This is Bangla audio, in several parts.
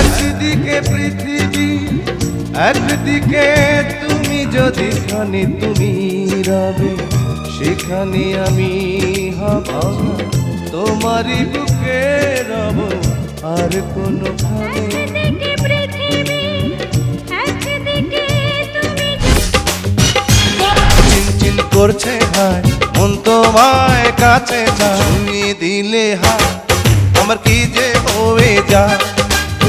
একদিকে পৃথিবী একদিকে তুমি যদি খানি তুমি রবে সেখানে আমি হব। তোমারই বুকে রব আর কোনো চিন করছে হাই মন তোমায় কাছে যা দিলে হাই আমার কি যে হয়ে যায়?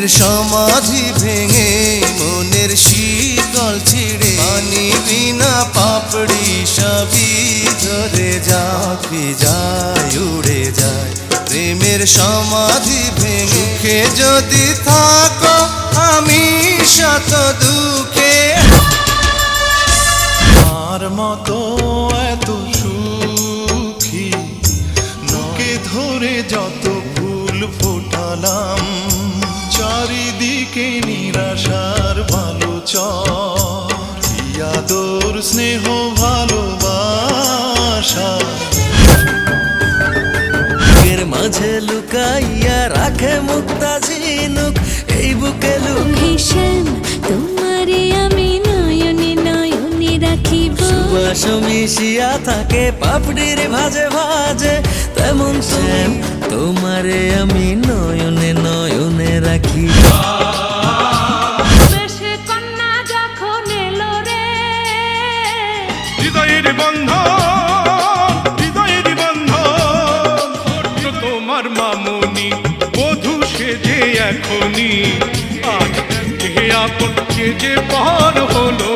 প্রেমের সমাধি ভেঙে, মনের শীতল ছিঁড়ে, পানি বিনা পাপড়ি সবই ধরে যাকে যায়, উড়ে যায়। প্রেমের সমাধি ভেঙে যদি থাকো, আমি শত দুঃখে। আর মতো এত সুখী, নকে ধরে যত ফুল ফোটালাম চারিদিকে নিরাশার ভালো চাদর স্নেহ ভালোবাসা। এর মাঝে লুকাইয়া রাখে মুক্তা ঝিনুক এই বুকে লুক ভীষণ তোমারে আমি নয়নে নয়নে রাখিব। সুবাস মিশিয়া থাকে পাপড়ির ভাজে ভাজে। তেমন শ্যাম তোমারে আমি নয়নে রাখি বেশ কন্যা যখন এলো রে। হৃদয়ের বন্ধন হৃদয়ের বন্ধন। তোমার মামনি বধু সেজে এখনি আজ কে আপন কে যে পর হলো।